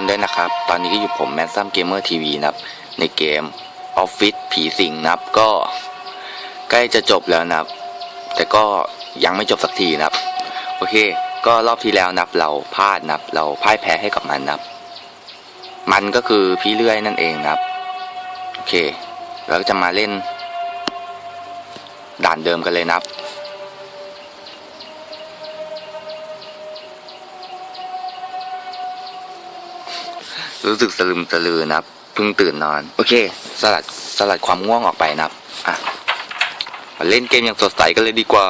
คนด้วยนะครับ ตอนนี้ก็อยู่ผมแมนซัมเกมเมอร์ทีวีนะครับ ในเกมออฟฟิศผีสิงนะครับ ก็ใกล้จะจบแล้วนะครับ แต่ก็ยังไม่จบสักทีนะครับ โอเค ก็รอบที่แล้วนะครับ เราพลาดนะครับ เราพ่ายแพ้ให้กับมันนะครับ มันก็คือพี่เลื่อยนั่นเองนะครับ โอเค เราก็จะมาเล่น ด่านเดิมกันเลยนะครับ รู้สึกสลึมสลือนะครับเพิ่งตื่นนอน โอเค สลัดสลัดความง่วงออกไปนะครับอะเล่นเกมอย่างสดใสกันเลยดีกว่า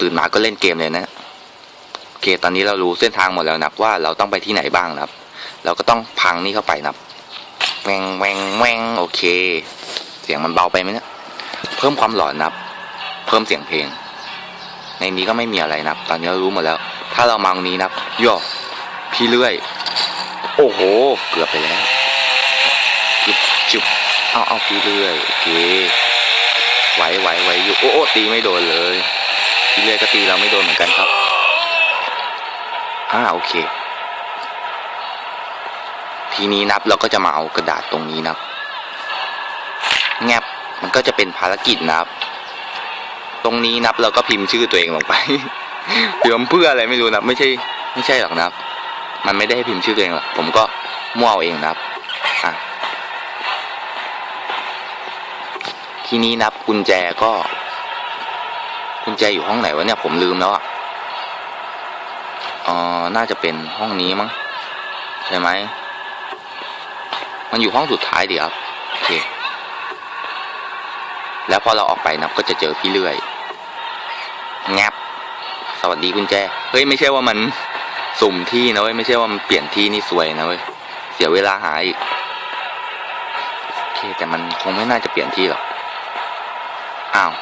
ตื่นมาก็เล่นเกมเลยนะโอเค ตอนนี้เรารู้เส้นทางหมดแล้วนะว่าเราต้องไปที่ไหนบ้างนะครับ เราก็ต้องพังนี่เข้าไปนะครับแวงแวงแวงโอเค เสียงมันเบาไปไหมเนี่ยเพิ่มความหลอนนะครับ เพิ่มเสียงเพลง ในนี้ก็ไม่มีอะไรนะครับ ตอนนี้เรารู้หมดแล้ว ถ้าเรามาตรงนี้นะครับย่อพี่เลื่อย โอ้โห เกือบไปแล้วจุบจุบเอาเอาพี่เรื่อยโอเคไหวไหวไหวอยู่โอ้โอตีไม่โดนเลยพี่เรื่อยก็ตีเราไม่โดนเหมือนกันครับอ่าโอเค ทีนี้นับเราก็จะมาเอากระดาษตรงนี้นับแงบมันก็จะเป็นภารกิจนับ ตรงนี้นับเราก็พิมพ์ชื่อตัวเองลงไปพิมพ์เพื่ออะไรไม่รู้นับไม่ใช่ ไม่ใช่หรอกนับ มันไม่ได้ให้พิมพ์ชื่อตัวเองหรอกผมก็มั่วเอาเองนะครับอะทีนี้นับกุญแจก็กุญแจอยู่ห้องไหนวะเนี่ยผมลืมแล้วอะอ๋อน่าจะเป็นห้องนี้มั้งใช่ไหมมันอยู่ห้องสุดท้ายดิครับโอเคแล้วพอเราออกไปนับก็จะเจอพี่เลื่อยแงบสวัสดีกุญแจ เฮ้ย ไม่ใช่ว่ามัน สุ่มที่นะเว้ยไม่ใช่ว่ามันเปลี่ยนที่นี่สวยนะเว้ยเสียเวลาหาอีกโอเคแต่มันคงไม่น่าจะเปลี่ยนที่หรอกอ้าว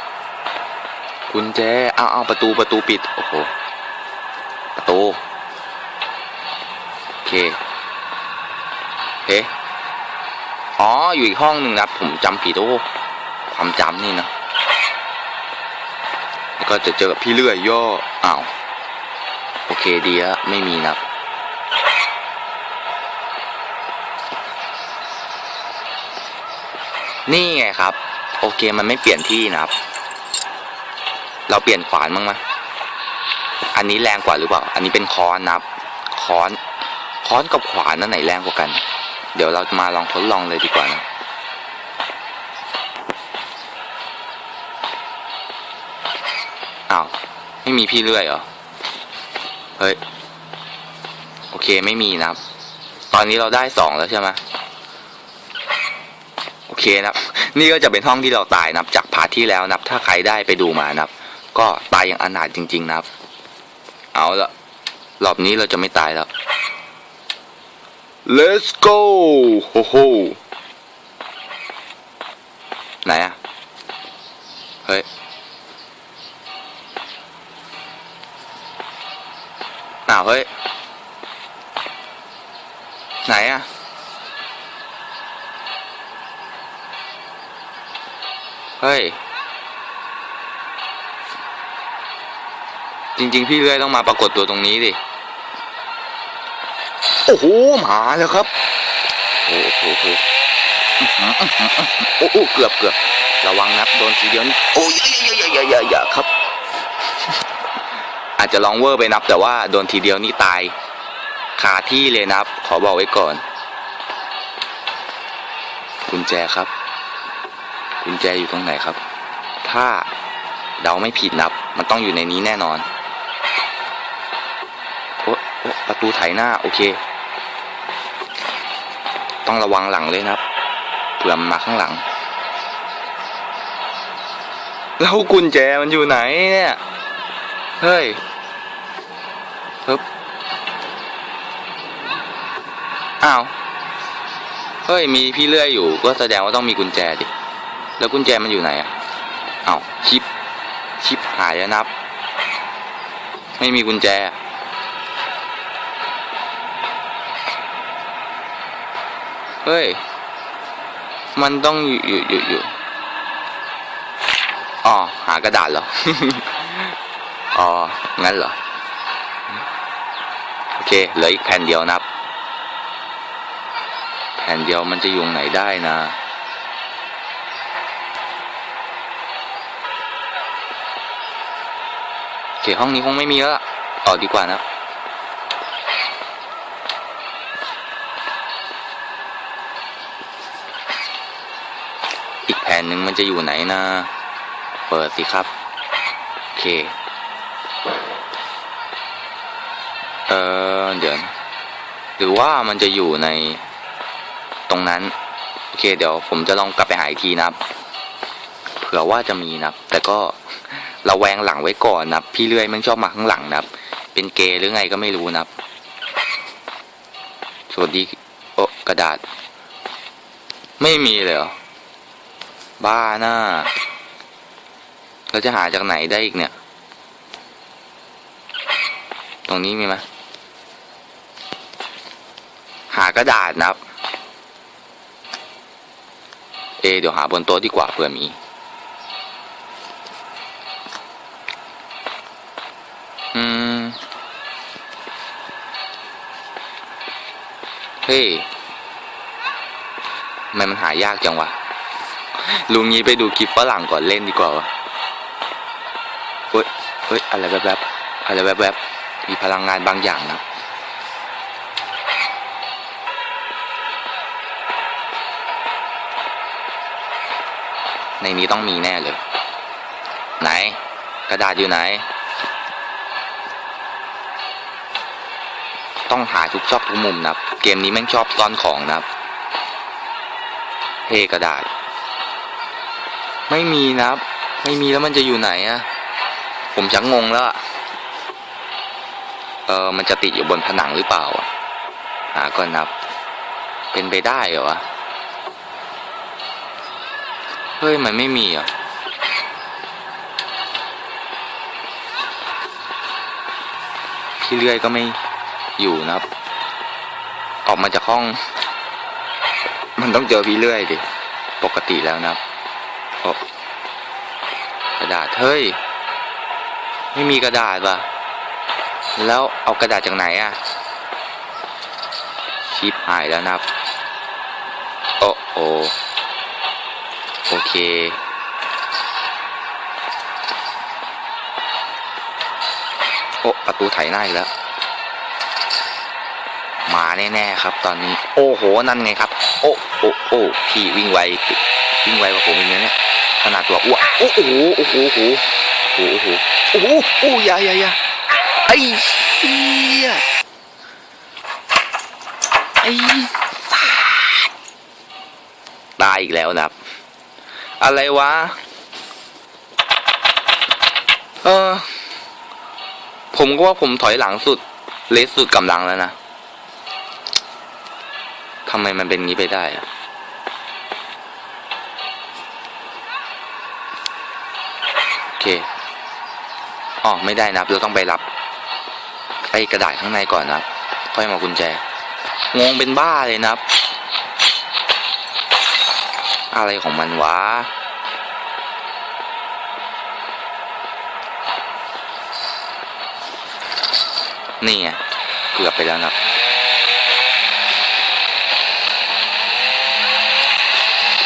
กุญแจอ้าวอ้าวประตูประตูปิดโอ้โหประตูโอเคเฮ้อ๋ออยู่อีกห้องหนึ่งนะผมจำผิดโอ้ความจำนี่นะแล้วก็จะเจอกับพี่เลื่อยย่ออ้าว โอเคดีแล้วไม่มีนะับ นี่ไงครับ โอเคมันไม่เปลี่ยนที่นะครับ เราเปลี่ยนขวานบ้างไหมอันนี้แรงกว่าหรือเปล่า อันนี้เป็นค้อนนะครับค้อนค้อนกับขวานนั่นไหนแรงกว่ากัน เดี๋ยวเรามาลองทดลองเลยดีกว่านะอ้าวไม่มีพี่เลื่อยเหรอ เฮ้ย โอเคไม่มีนะครับ ตอนนี้เราได้สองแล้วใช่ไหมโอเคนะครับ นี่ก็จะเป็นห้องที่เราตายนะครับ จากพาทที่แล้วนะครับ ถ้าใครได้ไปดูมานะครับ ก็ตายอย่างอนาถจริง ๆ นะครับ เอาละรอบนี้เราจะไม่ตายแล้ว let's go โฮโฮไหนอะเฮ้ยาวเฮ้ย ไหนอะเฮ้ย จริง ๆ พี่เลื่อยต้องมาปรากฏตัวตรงนี้ดิ โอ้โหมาแล้วครับ โอ้โหโอ้โหอื้อหืออื้อหืออื้อหือโอ้โหเกือบเกือบระวังนับโดนทีเดียวนี่โอ้ยอย่าอย่าอย่าอย่าอย่าครับอา จะลองเวอร์ไปนับ แต่ว่าโดนทีเดียวนี่ตายคาที่เลยนับ ขอบอกไว้ก่อน กุญแจครับ กุญแจอยู่ตรงไหนครับ ถ้าเดาไม่ผิดนับ มันต้องอยู่ในนี้แน่นอนโอ๊ะโอ๊ะประตูไถหน้า โอเค ต้องระวังหลังเลยนะครับเผื่อมมาข้างหลังแล้วกุญแจมันอยู่ไหนเนี่ย เฮ้ย อ้าวเฮ้ยมีพี่เลื่อยอยู่ ก็แสดงว่าต้องมีกุญแจดิ แล้วกุญแจมันอยู่ไหนอะอ้าวชิป ชิปหายแล้วนับ ไม่มีกุญแจเฮ้ย มันต้องอยู่อยู่อยู่อยู่อ๋อหากระดาษเหรอ อ๋อ งั้นเหรอ โอเค เหลืออีกแผ่นเดียวนะครับ ผ่นเดียวมันจะอยู่ไหนได้นะ โอเคห้องนี้คงไม่มีแล้วต่อดีกว่านะอีกแผ่นหนึ่งมันจะอยู่ไหนนะ เปิดสิครับ โอเค เออเดี๋ยวหรือว่ามันจะอยู่ใน ตรงนั้น โอเค เดี๋ยวผมจะลองกลับไปหาอีกทีนะครับ เผื่อว่าจะมีนะครับ แต่ก็เราแวงหลังไว้ก่อนนะครับ พี่เลื่อยมันชอบมาข้างหลังนะครับ เป็นเกย์หรือไงก็ไม่รู้นะครับ สวัสดี โอ้กระดาษ ไม่มีเลยเหรอ บ้าน่าเราจะหาจากไหนได้อีกเนี่ย ตรงนี้มีไหมหากระดาษนะครับ เดี๋ยวหาบนโต๊ะดีกว่าเผื่อมี อืม เฮ้ยทำไมมันหายากจังวะ ลุงนี้ไปดูคลิปฝรั่งก่อนเล่นดีกว่าวะเฮ้ย เฮ้ย อะไรแวบๆอะไรแวบๆมีพลังงานบางอย่างนะ ในนี้ต้องมีแน่เลย ไหน กระดาษอยู่ไหน ต้องหาทุกซอกทุกมุมนะเกมนี้แม่งชอบซ่อนของนะเฮกระดาษ ไม่มีนะไม่มีแล้วมันจะอยู่ไหนอะผมชักงงแล้วเออมันจะติดอยู่บนผนังหรือเปล่าอะหาก่อนนะเป็นไปได้เหรอวะ เฮ้ย มันไม่มีอะพี่เลื่อยก็ไม่อยู่นะครับ ออกมาจากห้อง มันต้องเจอพี่เลื่อยดิ ปกติแล้วนะครับโอ้กระดาษ เฮ้ย ไม่มีกระดาษว่ะ แล้วเอากระดาษจากไหนอะชิปหายแล้วนะครับ โอ้โอโอ เค โอ้ประตูไถหน้าอีกแล้ว มาแน่ๆครับ ตอนนี้ โอ้โห นั่นไงครับ โอ้โอ้โอ้พี่วิ่งไว วิ่งไวกว่าผมอีกนะเนี่ย ขนาดตัวอ้วกโอ้โห โอ้โห โอ้โห โอ้โห โอ้โห โอ้ยายายาไอ้เหี้ยไอ้ตายอีกแล้วนะครับ อะไรวะ เออ ผมก็ว่าผมถอยหลังสุด เลสสุดกำลังแล้วนะทำไมมันเป็นงี้ไปได้อะโอเคอ๋อไม่ได้นับ เราต้องไปรับ ไอ้กระดาษข้างในก่อนนะค่อยมากุญแจ งงเป็นบ้าเลยนะ อะไรของมันวะ นี่ไงเกือบไปแล้วนะครับ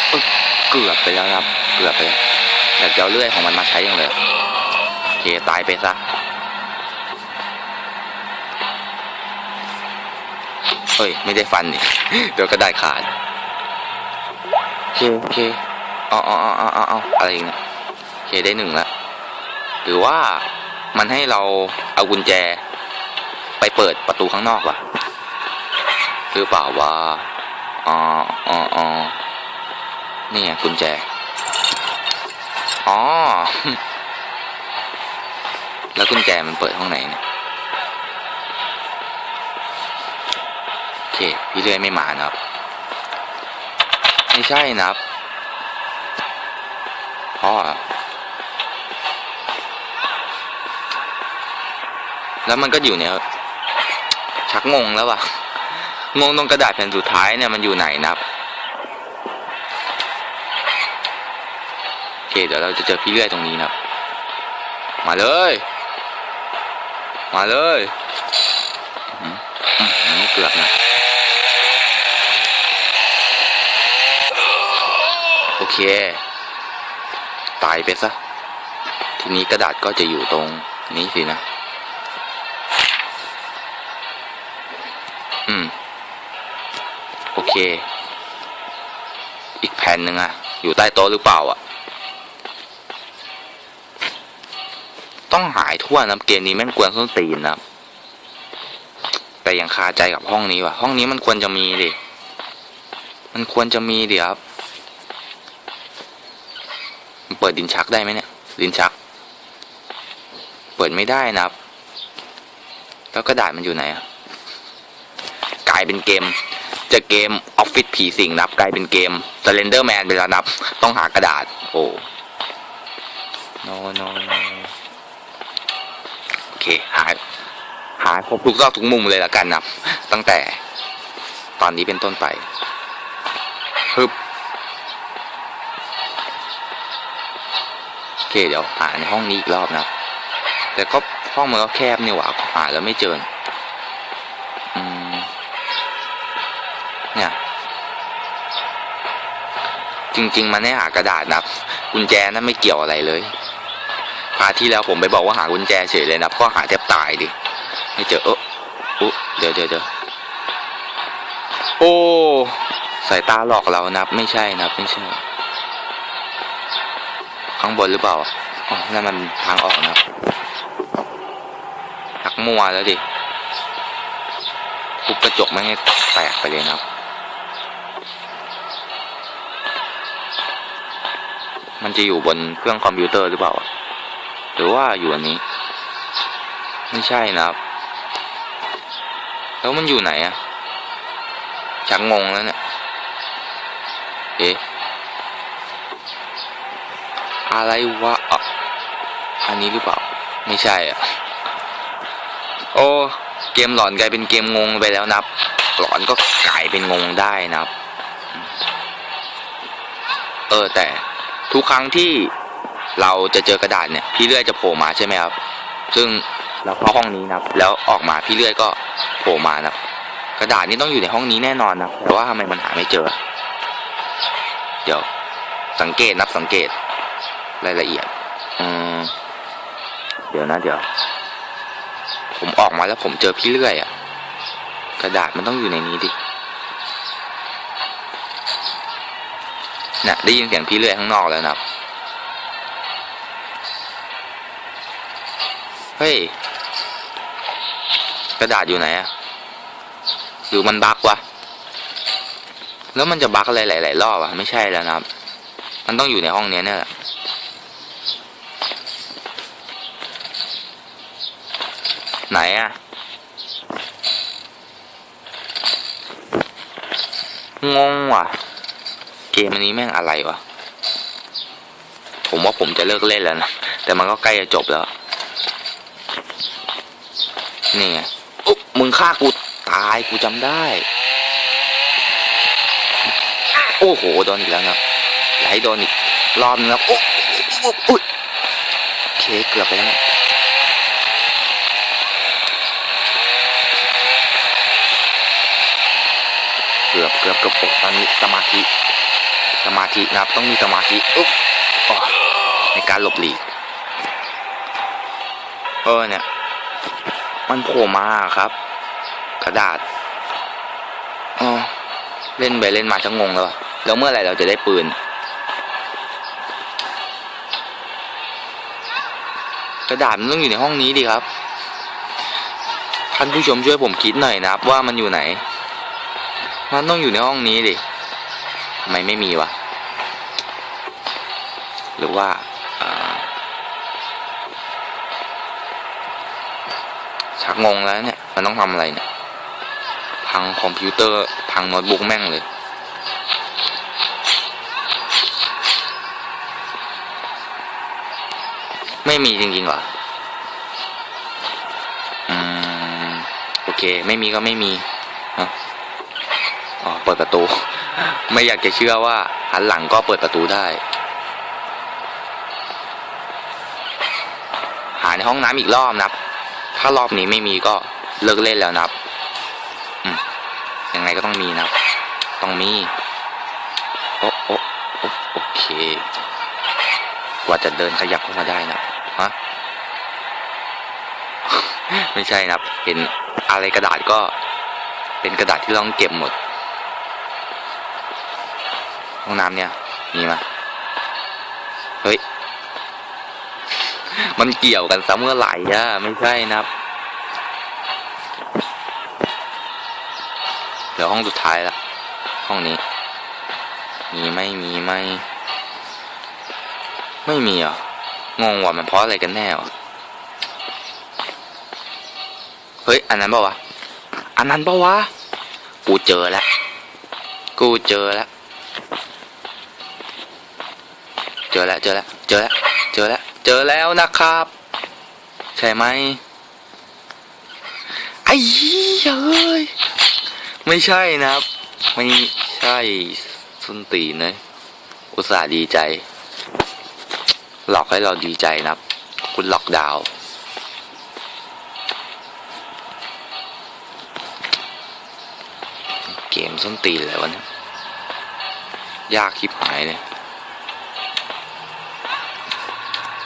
เอ้ยเกือบไปแล้วนะครับ เกือบไปแล้วอยากจะเอาเลื่อยของมันมาใช้ยังเลยโอเคตายไปซะเฮ้ย ไม่ได้ฟันนี่เดี๋ยวก็ได้ขาดโอเคโอเคเอาเอาเอาเอาเอาเอาอะไรอีกเนี่ยโอเคได้หนึ่งละหรือว่ามันให้เราเอากุญแจ ไปเปิดประตูข้างนอกวะหรือเปล่าวะอ๋ออ๋ออ๋อนี่ไงกุญแจ อ๋อ แล้วกุญแจมันเปิดห้องไหนเนี่ยโอเค พี่เลื่อยไม่มานะครับ ไม่ใช่นะครับพ่อแล้วมันก็อยู่เนี่ย ชักงงแล้ววะงงตรงกระดาษแผ่นสุดท้ายเนี่ยมันอยู่ไหนนะครับโอเคเดี๋ยวเราจะเจอพี่เลื่อยตรงนี้นะครับ มาเลย มาเลยอืมอืมเกือบนะตายไปซะ ทีนี้กระดาษก็จะอยู่ตรงนี้สินะ อืม โอเค อีกแผ่นหนึ่งอะอยู่ใต้โต๊ะหรือเปล่าอะต้องหายทั่วนะเกมนี้แม่งกวนส้นตีนนะแต่ยังคาใจกับห้องนี้ว่ะ ห้องนี้มันควรจะมีดิ มันควรจะมีดิครับมันเปิดดินชักได้ไหมเนี่ย ดินชัก เปิดไม่ได้นะครับ แล้วกระดาษมันอยู่ไหนอะายเป็นเกม จะเกมออฟฟิศผีสิงนับกลายเป็นเกม Slender Man ไปแล้วนับต้องหากระดาษ โอ้ no no no โอเคหายหาครบทุกซอกทุกมุมเลยละกันนับตั้งแต่ตอนนี้เป็นต้นไปฮึบโอเคเดี๋ยวหาในห้องนี้อีกรอบนะแต่ก็ห้องมันก็แคบนี่หว่าหาแล้วไม่เจอ เนี่ย จริง ๆ มันให้หากระดาษนะกุญแจนั่นไม่เกี่ยวอะไรเลยพาที่แล้วผมไปบอกว่าหากุญแจเฉยเลยนะครับก็หาแทบตายดิไม่เจอเอออุ๊เดี๋ยวเดี๋ยวเดี๋ยวโอ้สายตาหลอกเรานับ ไม่ใช่นับไม่ใช่ข้างบนหรือเปล่าอ๋อนั่นมันทางออกนะครับหักมัวแล้วดิทุบกระจกไม่ให้แตกไปเลยนะครับ มันจะอยู่บนเครื่องคอมพิวเตอร์หรือเปล่า หรือว่าอยู่อันนี้ ไม่ใช่นะครับ แล้วมันอยู่ไหนอะชักงงแล้วเนี่ย เอ๊ะ อะไรวะอะอันนี้หรือเปล่า ไม่ใช่อะ โอ้ เกมหลอนกลายเป็นเกมงงไปแล้วนับ หลอนก็กลายเป็นงงได้นะครับ เออแต่ ทุกครั้งที่เราจะเจอกระดาษเนี่ยพี่เลื่อยจะโผล่มาใช่ไหมครับ ซึ่งเราเข้าห้องนี้นะครับ แล้วออกมาพี่เลื่อยก็โผล่มานะครับ กระดาษนี้ต้องอยู่ในห้องนี้แน่นอนนะครับแต่ว่าทำไมมันหาไม่เจอ เดี๋ยว สังเกตนับสังเกตรายละเอียด อืมเดี๋ยวนะ เดี๋ยว ผมออกมาแล้วผมเจอพี่เลื่อยอะกระดาษมันต้องอยู่ในนี้ดิ น่ะได้ยินเสียงพี่เลื่อยข้างนอกแล้วนะครับ เฮ้ย กระดาษอยู่ไหนอะหรือมันบั๊กวะ แล้วมันจะบั๊กอะไรหลาย ๆ รอบอะไม่ใช่แล้วนะครับ มันต้องอยู่ในห้องนี้เนี่ยแหละไหนอะงงว่ะ มอันนี้แม่งอะไรวะ ผมว่าผมจะเลิกเล่นแล้วนะ แต่มันก็ใกล้จะจบแล้ว นี่ไงอุ๊บมึงฆ่ากูตายกูจำได้ โอ้โห โดนอีกแล้วนะอย่าให้โดนอีก รอบนึงครับโอ้โอ้อุ๊ยเคเกือบไปแล้วเกือบเกือบเกือบโอ้ตอนนี้สมาธิ สมาธินะครับ ต้องมีสมาธิอุ๊บอ๋อในการหลบหลีกเออเนี่ย มันโผล่มาครับ กระดาษอ๋อเล่นไปเล่นมาจะงงแล้วแล้วเมื่อไหร่เราจะได้ปืน กระดาษมันต้องอยู่ในห้องนี้ดีครับท่านผู้ชมช่วยผมคิดหน่อยนะครับว่ามันอยู่ไหน มันต้องอยู่ในห้องนี้ดิ ทำไมไม่มีวะ หรือว่าชักงงแล้วเนี่ย มันต้องทำอะไรเนี่ย พังคอมพิวเตอร์ พังโน้ตบุ๊กแม่งเลยไม่มีจริงๆเหรอ อืม โอเค ไม่มีก็ไม่มีฮะอ๋อ เปิดประตู ไม่อยากจะเชื่อว่าหันหลังก็เปิดประตูได้ หาในห้องน้ำอีกรอบนะครับ ถ้ารอบนี้ไม่มีก็เลิกเล่นแล้วนะครับยังไงก็ต้องมีนะครับ ต้องมี โอ้โอ้โอ้โอเค กว่าจะเดินขยับเข้ามาได้นะฮะไม่ใช่นะครับ เห็นอะไรกระดาษก็เป็นกระดาษที่ราต้องเก็บหมด ห้องน้ำเนี่ย มีไหมเฮ้ย มันเกี่ยวกันซะเมื่อไหร่อะไม่ใช่นะครับเดี๋ยวห้องสุดท้ายละ ห้องนี้ มีไม่มีไหมไม่มีเหรอะงงว่ามันเพราะอะไรกันแน่วะเฮ้ย อันนั้นปะวะ อันนั้นปะวะ กูเจอแล้ว กูเจอแล้ว เจอแล้วเจอแล้วเจอแล้วเจอแล้วเจอแล้วนะครับ ใช่ไหมไอ้เหี้ยเอ้ยไม่ใช่นะครับ ไม่ใช่สุนตีนเลยอุตส่าห์ดีใจ หลอกให้เราดีใจนะครับ คุณหลอกดาวน์เกมส้นตีนเลยวะเนี่ยยากคลิปหายเลย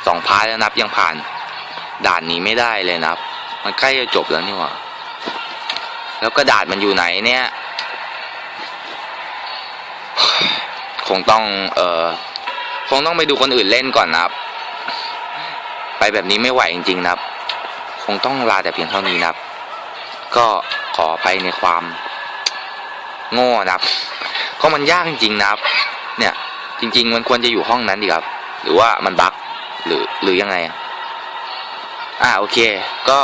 สองพาร์ทแล้วนับยังผ่านด่านนี้ไม่ได้เลยนับ มันใกล้จะจบแล้วนี่หว่า แล้วกระดาษมันอยู่ไหนเนี่ย คงต้อง เออคงต้องไปดูคนอื่นเล่นก่อนนะครับ ไปแบบนี้ไม่ไหวจริง ๆ นะครับ คงต้องลาแต่เพียงเท่านี้นะครับ ก็ขออภัยในความ โง่นะครับก็มันยากจริงๆนะครับ เนี่ย จริง ๆ มันควรจะอยู่ห้องนั้นดีครับ หรือว่ามันบั๊ก หรือหรือยังไงอะอ่าโอเค ก็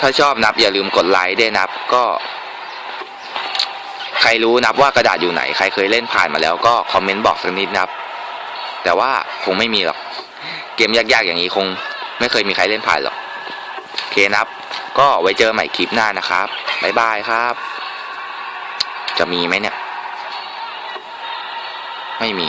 ถ้าชอบนับอย่าลืมกดไลค์ได้นับก็ ใครรู้นับว่ากระดาษอยู่ไหน ใครเคยเล่นผ่านมาแล้วก็คอมเมนต์บอกสักนิดนับ แต่ว่าคงไม่มีหรอก เกมยากๆอย่างนี้คง ไม่เคยมีใครเล่นผ่านหรอกโอเคนับ ก็ไว้เจอใหม่คลิปหน้านะครับบ๊ายบายครับ จะมีไหมเนี่ย ไม่มี